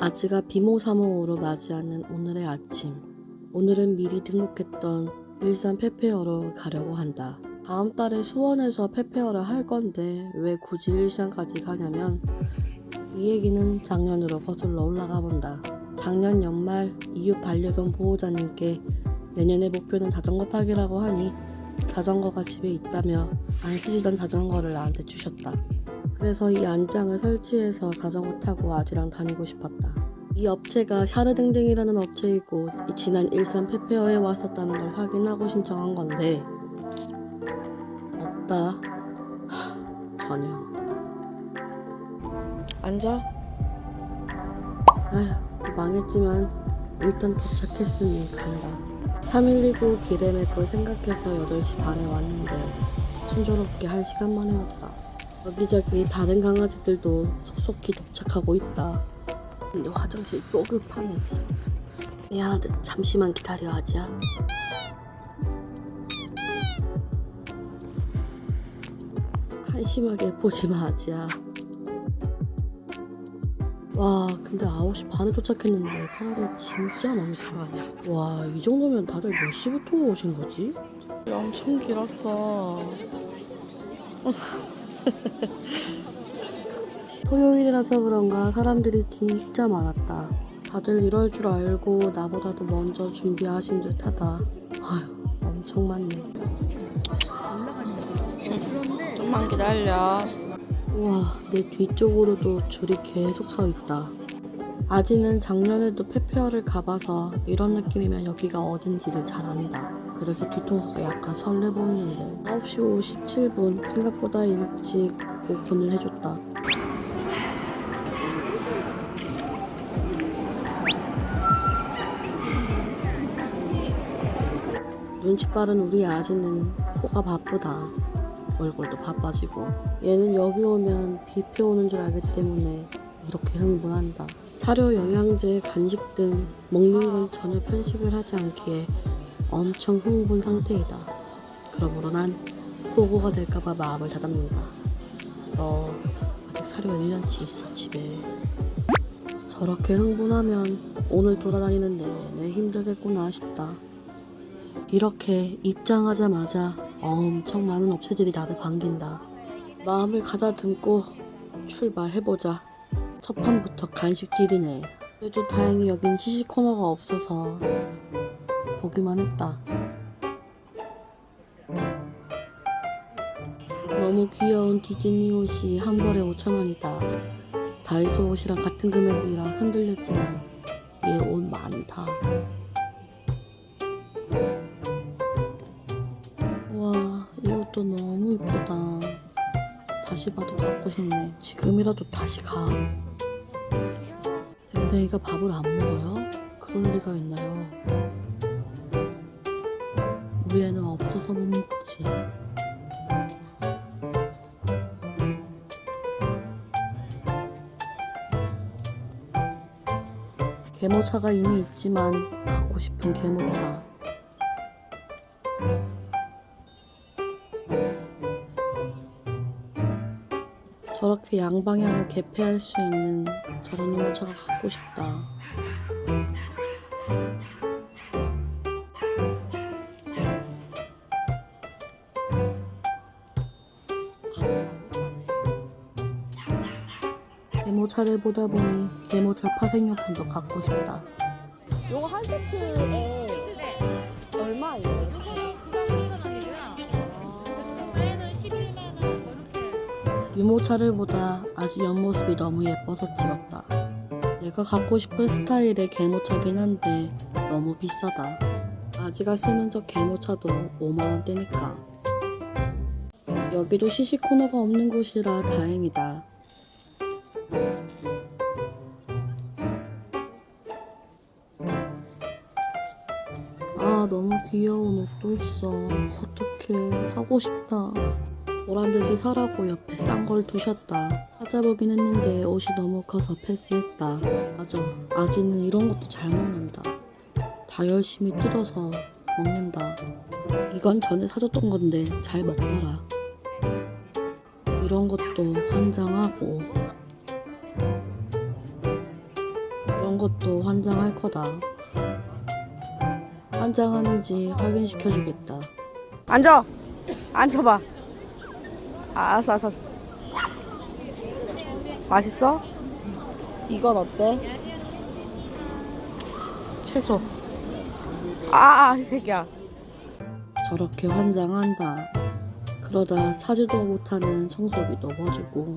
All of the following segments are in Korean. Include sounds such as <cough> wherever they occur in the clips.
아지가 비몽사몽으로 맞이하는 오늘의 아침. 오늘은 미리 등록했던 일산 페페어로 가려고 한다. 다음 달에 수원에서 페페어를 할 건데 왜 굳이 일산까지 가냐면 이 얘기는 작년으로 거슬러 올라가 본다. 작년 연말 이웃 반려견 보호자님께 내년의 목표는 자전거 타기라고 하니 자전거가 집에 있다며 안 쓰시던 자전거를 나한테 주셨다. 그래서 이 안장을 설치해서 자전거 타고 아지랑 다니고 싶었다. 이 업체가 샤르댕댕이라는 업체이고 이 지난 일산 페페어에 왔었다는 걸 확인하고 신청한 건데 없다. 하, 전혀. 앉아. 아휴 망했지만 일단 도착했으니 간다. 3일이고 길에 맬걸 생각해서 8시 반에 왔는데 순조롭게 1시간 만에 왔다. 여기저기 다른 강아지들도 속속히 도착하고 있다. 근데 화장실 또 급하네. 미안한데 잠시만 기다려 아지야. 한심하게 보지 마 아지야. 와 근데 9시 반에 도착했는데 사람이 진짜 많다. 와 이 정도면 다들 몇 시부터 오신 거지? 엄청 길었어. <laughs> 토요일이라서 그런가 사람들이 진짜 많았다. 다들 이럴 줄 알고 나보다도 먼저 준비하신 듯하다. 아휴, 엄청 많네. 좀만 기다려. 우와, 내 뒤쪽으로도 줄이 계속 서 있다. 아지는 작년에도 페페어를 가봐서 이런 느낌이면 여기가 어딘지를 잘 안다. 그래서 뒤통수가 약간 설레 보이는데 9시 57분 생각보다 일찍 오픈을 해줬다. 눈치 빠른 우리 아지는 코가 바쁘다. 얼굴도 바빠지고. 얘는 여기 오면 뷔페 오는 줄 알기 때문에 이렇게 흥분한다. 사료, 영양제, 간식 등 먹는 건 전혀 편식을 하지 않기에 엄청 흥분 상태이다. 그러므로 난 보고가 될까봐 마음을 다잡는다. 너 아직 사료 1년치 있어 집에. 저렇게 흥분하면 오늘 돌아다니는 내내 힘들겠구나 싶다. 이렇게 입장하자마자 엄청 많은 업체들이 나를 반긴다. 마음을 가다듬고 출발해보자. 첫 판부터 간식질이네. 그래도 다행히 여긴 시식 코너가 없어서 보기만 했다. 너무 귀여운 디즈니 옷이 한 벌에 5천원이다. 다이소 옷이랑 같은 금액이라 흔들렸지만 얘 옷 많다. 와, 이 옷도 너무 이쁘다. 다시 봐도 갖고 싶네. 지금이라도 다시 가. 댕댕이가 밥을 안 먹어요? 그럴 리가 있나요? 우리 애는 없어서 못 먹지. 개모차가 이미 있지만 갖고 싶은 개모차. 저렇게 양방향을 개폐할 수 있는 저런 유모차가 갖고 싶다. 개모차를 보다 보니 개모차 파생용품도 갖고 싶다. 요거 한 세트에 얼마예요? 이거는 95,000원이고요. 얘는 11만 원뭐 이렇게. 유모차를 보다 아직 옆모습이 너무 예뻐서 찍었다. 내가 갖고 싶은 스타일의 개모차긴 한데 너무 비싸다. 아지가 쓰는 저 개모차도 5만원대니까. 여기도 시식 코너가 없는 곳이라 다행이다. 귀여운 옷도 있어. 어떡해 사고 싶다. 보란 듯이 사라고 옆에 싼 걸 두셨다. 찾아보긴 했는데 옷이 너무 커서 패스했다. 맞아. 아지는 이런 것도 잘 먹는다. 다 열심히 뜯어서 먹는다. 이건 전에 사줬던 건데 잘 먹더라. 이런 것도 환장하고 저런 것도 환장할 거다. 환장하는지 확인시켜주겠다. 앉아. 앉아봐. 아, 알았어, 알았어, 알았어. 맛있어? 이건 어때? 채소. 아, 아, 이 새끼야. 저렇게 환장한다. 그러다 사지도 못하는 성석이도 봐주고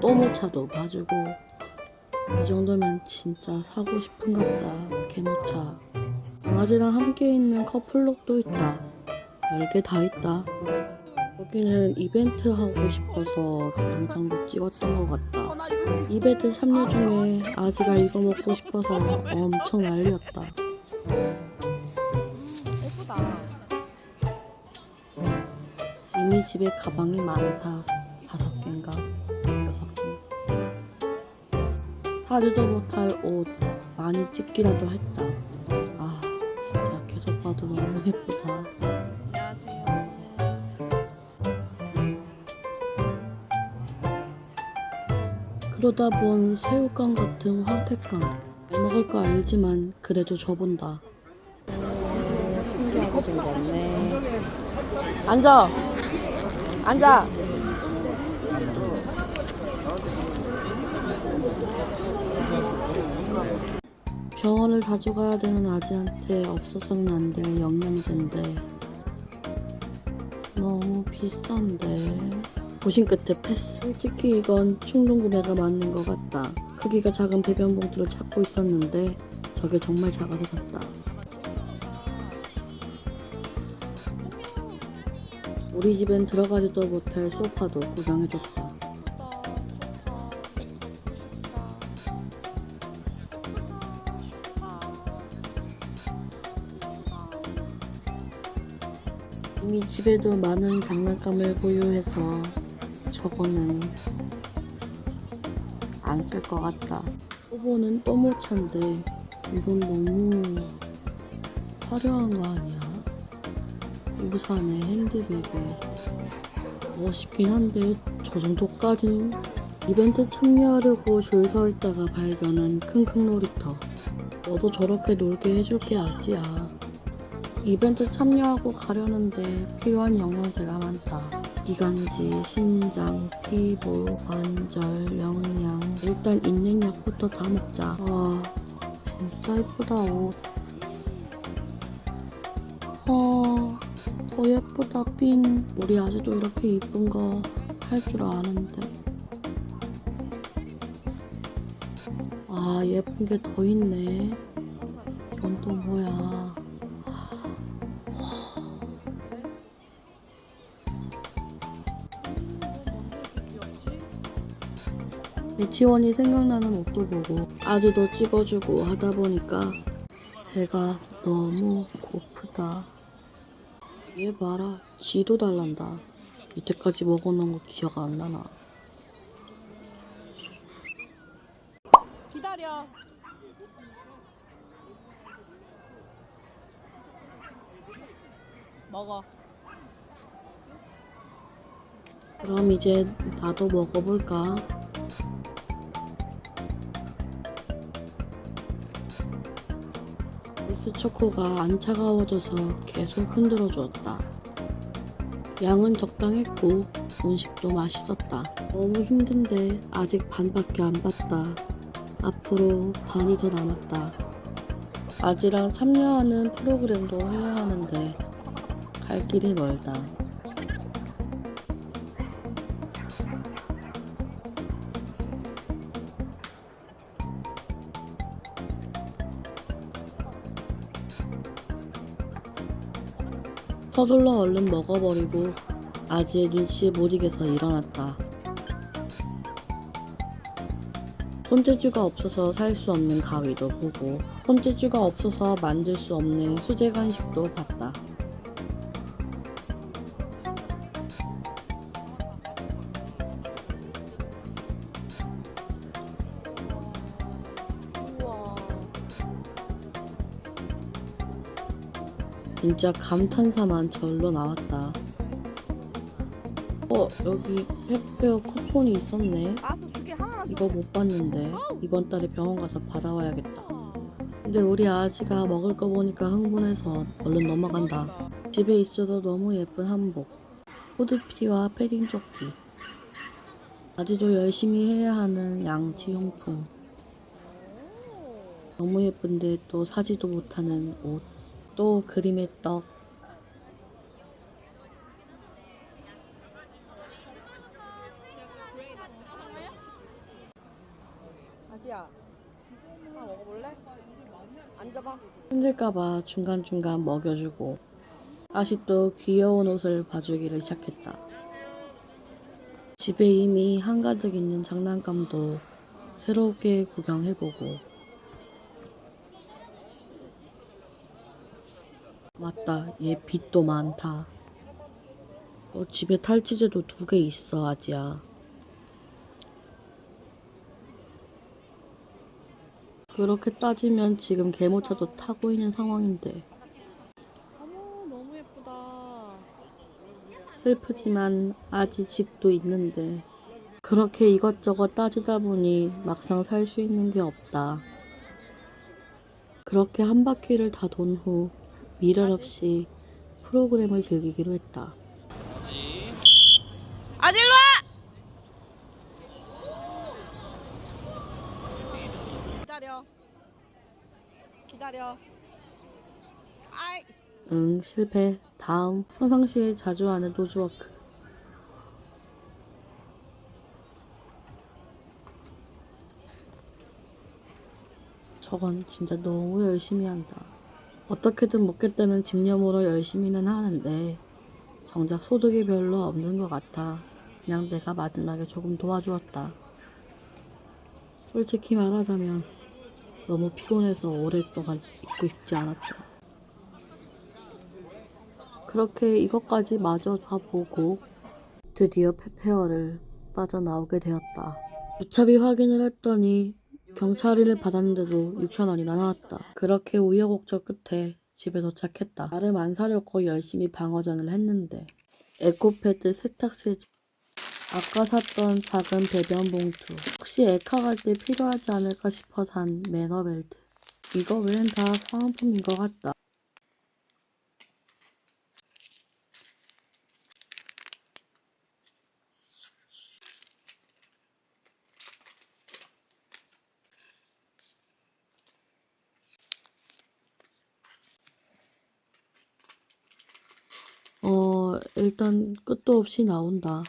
또못 차도 봐주고 이 정도면 진짜 사고 싶은갑다 개노차 강아지랑 함께 있는 커플룩도 있다 별게 다 있다 여기는 이벤트 하고 싶어서 영상도 찍었던 것 같다 이벤트 참여 중에 아지가 이거 먹고 싶어서 엄청 난리였다. 이미 집에 가방이 많다. 다섯 개인가? 여섯 개. 사지도 못할 옷 많이 찍기라도 했다. 봐도 너무 예쁘다. 그러다 본 새우깡 같은 황태깡. 잘 먹을 거 알지만 그래도 줘본다. 앉아. 앉아. 병원을 자주 가야 되는 아지한테 없어서는 안될 영양제인데. 너무 비싼데. 고심 끝에 패스. 솔직히 이건 충동 구매가 맞는 것 같다. 크기가 작은 배변 봉투를 찾고 있었는데 저게 정말 작아서 샀다. 우리 집엔 들어가지도 못할 소파도 구성해줬다 이미 집에도 많은 장난감을 보유해서 저거는 안 쓸 것 같다. 후보는 또못 찬데 이건 너무 화려한 거 아니야? 우산에 핸드백에 멋있긴 한데 저 정도까진 이벤트 참여하려고 줄 서 있다가 발견한 킁킁 놀이터. 너도 저렇게 놀게 해줄게 아지야. 이벤트 참여하고 가려는데 필요한 영양제가 많다. 기관지, 신장, 피부, 관절, 영양. 일단 있는 약부터 다 먹자. 와, 진짜 예쁘다 옷. 어, 더 예쁘다 핀. 우리 아직도 이렇게 이쁜 거 할 줄 아는데. 아, 예쁜 게 더 있네. 이건 또 뭐야. 유치원이 생각나는 옷도 보고 아주도 찍어주고 하다 보니까 배가 너무 고프다. 얘 봐라, 지도 달란다. 이때까지 먹어놓은 거 기억 안 나나? 기다려. 먹어. 그럼 이제 나도 먹어볼까? 미스 초코가 안 차가워져서 계속 흔들어 주었다. 양은 적당했고 음식도 맛있었다. 너무 힘든데 아직 반밖에 안 봤다. 앞으로 반이 더 남았다. 아지랑 참여하는 프로그램도 해야 하는데 갈 길이 멀다. 서둘러 얼른 먹어버리고 아지의 눈치에 못 이겨서 일어났다. 손재주가 없어서 살 수 없는 가위도 보고 손재주가 없어서 만들 수 없는 수제 간식도 봤다. 진짜 감탄사만 절로 나왔다. 어, 여기 페페어 쿠폰이 있었네. 이거 못 봤는데 이번 달에 병원 가서 받아와야겠다. 근데 우리 아지가 먹을 거 보니까 흥분해서 얼른 넘어간다. 집에 있어도 너무 예쁜 한복, 후드티와 패딩 조끼. 아지도 열심히 해야 하는 양치용품. 너무 예쁜데 또 사지도 못하는 옷. 또 그림의 떡. 아지야. 하나 먹어볼래? 앉아봐. 힘들까봐 중간중간 먹여주고 또 귀여운 옷을 봐주기를 시작했다. 집에 이미 한가득 있는 장난감도 새롭게 구경해보고 맞다. 얘 빚도 많다. 어, 집에 탈취제도 두 개 있어 아지야. 그렇게 따지면 지금 개모차도 타고 있는 상황인데. 어머 너무 예쁘다. 슬프지만 아직 집도 있는데. 그렇게 이것저것 따지다 보니 막상 살 수 있는 게 없다. 그렇게 한 바퀴를 다 돈 후 미련 없이 프로그램을 즐기기로 했다. 와. 기다려. 기다려. 아이. 응, 실패. 다음. 평상시에 자주 하는 노즈워크. 저건 진짜 너무 열심히 한다. 어떻게든 먹겠다는 집념으로 열심히는 하는데, 정작 소득이 별로 없는 것 같아. 그냥 내가 마지막에 조금 도와주었다. 솔직히 말하자면, 너무 피곤해서 오랫동안 입고 싶지 않았다. 그렇게 이것까지 마저 다 보고 드디어 페페어를 빠져나오게 되었다. 주차비 확인을 했더니 경찰인을 받았는데도 6천 원이나 나왔다. 그렇게 우여곡절 끝에 집에 도착했다. 나름 안 사려고 열심히 방어전을 했는데 에코패드 세탁세제 아까 샀던 작은 배변 봉투 혹시 에카 갈 때 필요하지 않을까 싶어 산 매너벨트 이거 외엔 다 화장품인 것 같다. 어, 일단 끝도 없이 나온다.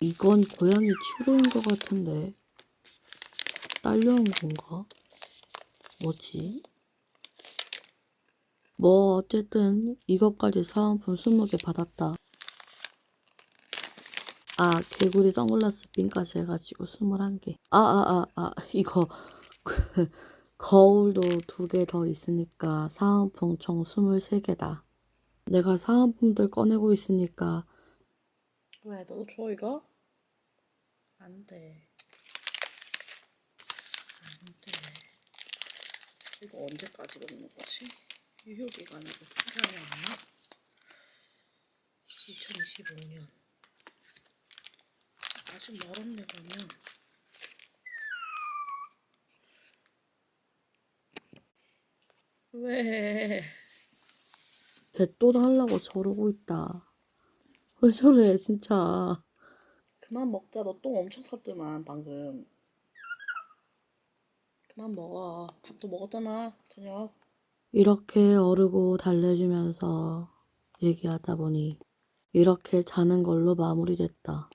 이건 고양이 추루인 것 같은데 딸려온 건가? 뭐지? 뭐 어쨌든 이것까지 사은품 20개 받았다. 아 개구리 선글라스 핀까지 해가지고 21개. 아아아아 <laughs> 이거 그 <laughs> 거울도 두 개 더 있으니까 사은품 총 23개다. 내가 사은품들 꺼내고 있으니까 왜 너도 줘 이거? 안 돼. 안 돼. 이거 언제까지 먹는 거지? 유효기간이 생각이 안 나? 2025년. 아직 멀었네 그러면. 왜? 배또 하려고 저러고 있다. 왜 저래 진짜. 그만 먹자. 너 똥 엄청 쌌더만 방금. 그만 먹어. 밥도 먹었잖아 저녁. 이렇게 어르고 달래주면서 얘기하다 보니 이렇게 자는 걸로 마무리됐다